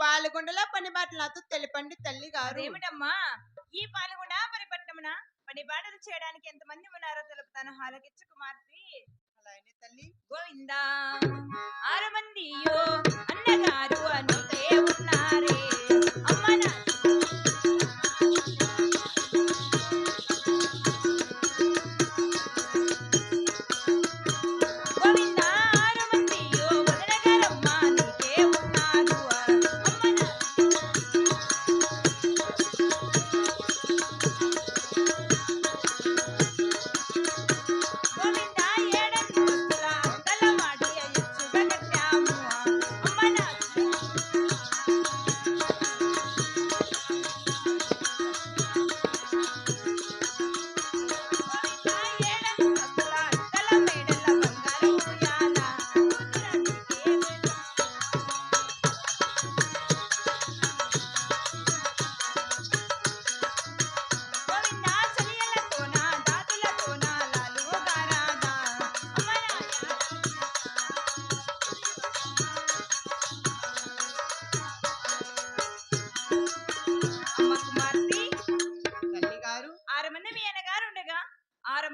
పాల్గొండలో పని బాటలు నాతో తెలుపండి తల్లి గారు. అదేమిటమ్మా? ఈ పాల్గొండ పరిపట్నమున పని బాటలు చేయడానికి ఎంతమంది ఉన్నారో తెలుపుతాను హాలకిచ్చు కుమార్తె. అలానే తల్లి. గోవిందా ఆరు మందియో అన్నగారు అనుకే ఉన్నారే. అమ్మ నా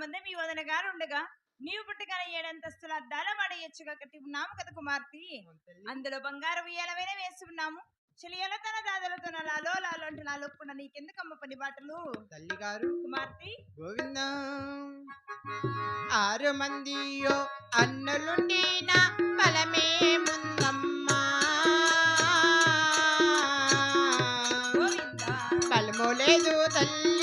మంది మీ వదన గారు ఉండగా నీవు పుట్టగానే ఏడంతస్తుల అద్దాల వాడేయచ్చుగా కట్టి ఉన్నాము కదా కుమార్తె. అందులో బంగారు ఉయ్యాలమైన వేసి ఉన్నాము. చెలియల తన దాదలతో లాలో లాలో అంటే లాలోకుండా నీకెందుకమ్మ పని బాటలు? తల్లి గారు. కుమార్తె. గోవింద. ఆరు మందియో అన్నులుండి నా బలమే ముందమ్మా. గోవిందా. బలము లేదు తల్లి.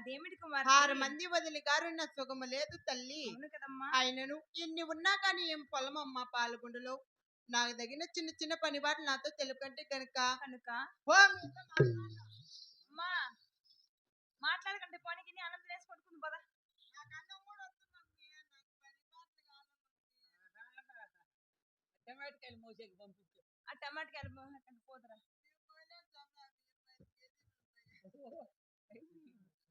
అదేమిటి కుమార్తె? ఆరు మంది వదిలి గారు ఉన్న సుఖము లేదు తల్లి. అవును కదమ్మా. ఆయనను ఎన్ని ఉన్నా కానీ ఏం పొలమమ్మ పాల్గొండలో. నాకు తగిన చిన్న చిన్న పని బాటలు నాతో తెలుకంటే గనుక. కనుక? ఓ మీద మాట్లాడు. అమ్మా మాట్లాడకంటే పోనీకి నీ అన్నం తినేసి పడుకుంది పద. టమాటకాయలు మోసేకి పంపించు. ఆ టమాటకాయలు మోహకండి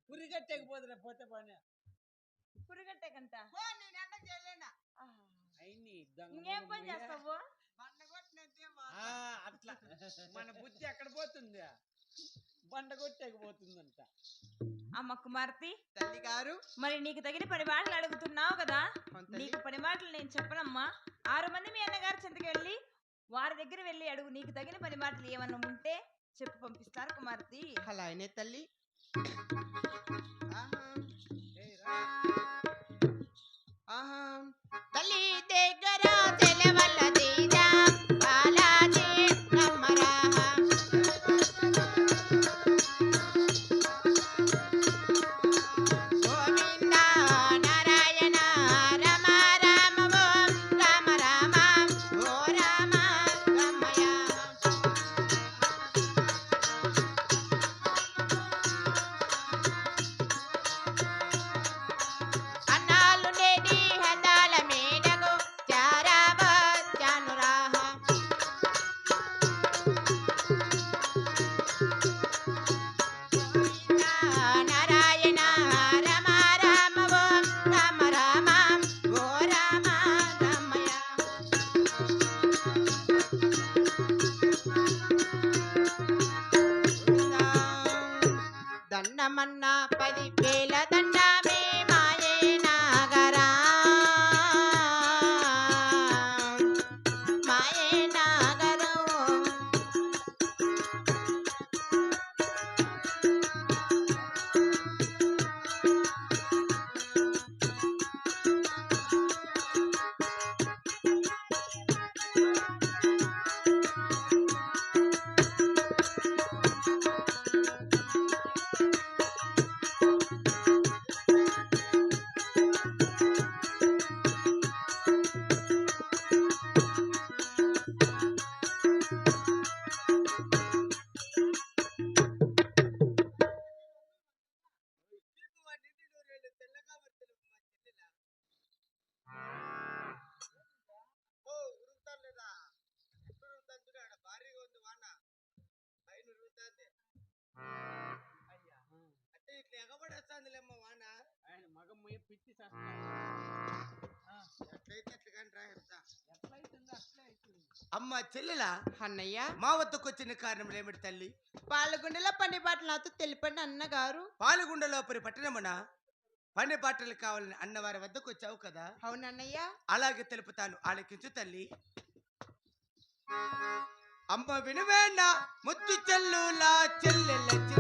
పోదురా పోతే పని. పురిగట్టే కంట ఓ, నేను అన్న చేయలేనా? అయింది దొంగ ఇంకేం పని మొగుడు. చేస్తావు? బండ కొట్టినట్టే ఆ, మాట. అట్లా. మన బుద్ధి ఎక్కడ పోతుంది? బండ కొట్టేకి పోతుందంట అమ్మ కుమార్తె తల్లి గారు మరి నీకు తగిన పని మాటలు అడుగుతున్నావు కదా. నీకు పని మాటలు నేను చెప్పనమ్మా. ఆరు మంది మీ అన్నగారు చెంతకి వెళ్ళి వారి దగ్గర వెళ్ళి అడుగు. నీకు తగిన పని మాటలు ఏమన్నా ఉంటే చెప్పి పంపిస్తారు కుమార్తె. అలా అయినే తల్లి. తల్లి దగ్గర తెలవల్లది মায়েনা పిచ్చి అమ్మ చెల్లెలా? అన్నయ్య. మా వద్దకు వచ్చిన కారణం ఏమిటి తల్లి? పాలగుండెల పని బాటలు నాతో తెలిపండి అన్నగారు. పాలుగుండలో పరి పట్టణమున? పని బాటలు కావాలని అన్నవారి వద్దకు వచ్చావు కదా? అవునన్నయ్య. అలాగే తెలుపుతాను. ఆలకించు తల్లి. అమ్మ వినువేనా? ముద్దు చెల్లులా చెల్లెల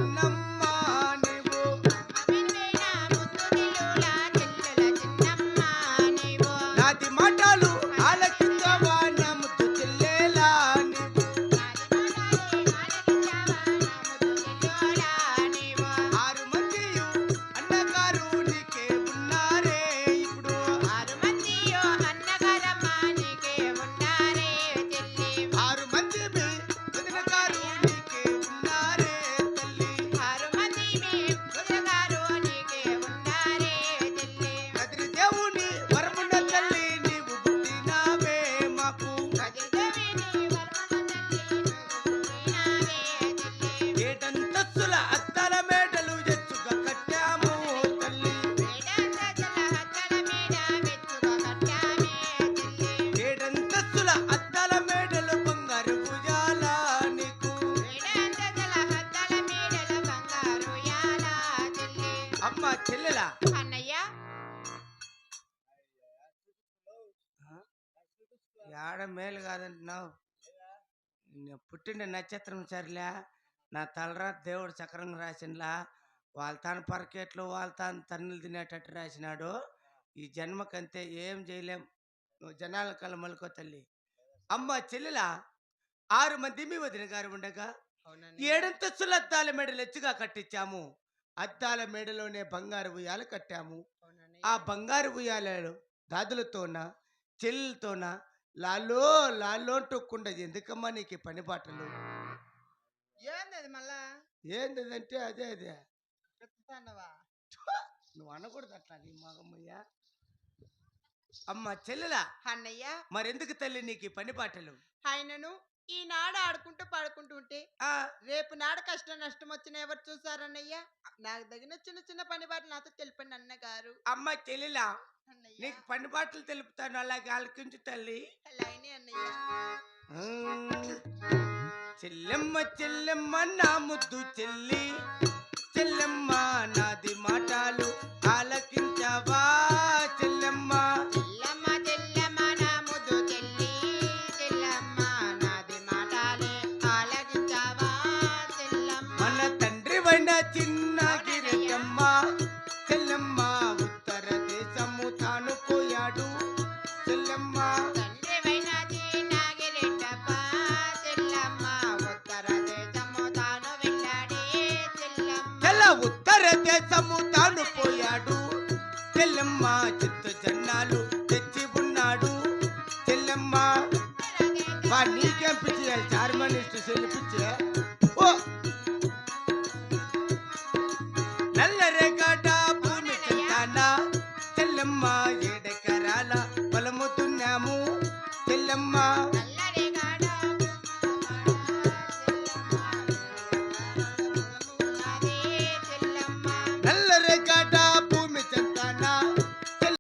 అమ్మ చెల్లెలా? అన్నయ్య. ఏడ మేలు కాదంటున్నావు? నేను పుట్టిన నక్షత్రం సరిలే. నా తలరా దేవుడు చక్రం రాసినలా వాళ్ళ తాను పరకెట్లు వాళ్ళ తాను తన్నులు తినేటట్టు రాసినాడు. ఈ జన్మకంతే ఏం చేయలేం. నువ్వు జనాల కళ్ళ మలుకో తల్లి. అమ్మ చెల్లెలా? ఆరు మంది మీ వదిన గారు ఉండగా ఏడంతస్తుల అద్దాల మెడలు ఎచ్చుగా కట్టించాము. అద్దాల మేడలోనే బంగారు ఉయ్యాలు కట్టాము. ఆ బంగారు ఉయ్యాలలో దాదులతోన చెల్లెలతోన లాలో లాలో అంటూకుండదు ఎందుకమ్మా నీకు పని బాటలు? ఏంది అది మళ్ళా? ఏంటిదంటే అదే అదే. నువ్వు అనకూడదు అట్లా నీ మగమ్మయ్య అమ్మ చెల్లెలా? అన్నయ్య. మరెందుకు తల్లి నీకు పని బాటలు? ఆయనను ఈనాడు ఆడుకుంటూ పాడుకుంటూ ఉంటే ఆ రేపు నాడు కష్టం నష్టం వచ్చిన ఎవరు చూసారన్నయ్య? నాకు తగిన చిన్న చిన్న పని బాటలు నాతో తెలిపండి అన్నగారు. అమ్మ చెల్లెలా? అన్నయ్య. నీకు పని బాటలు తెలుపుతాను అలాగే ఆలకించు తల్లి. అన్నయ్య. చెల్లెమ్మ చెల్లెమ్మ నా ముద్దు చెల్లి. చెల్లెమ్మ నాది మాటలు ఆలకించవా? நல்ல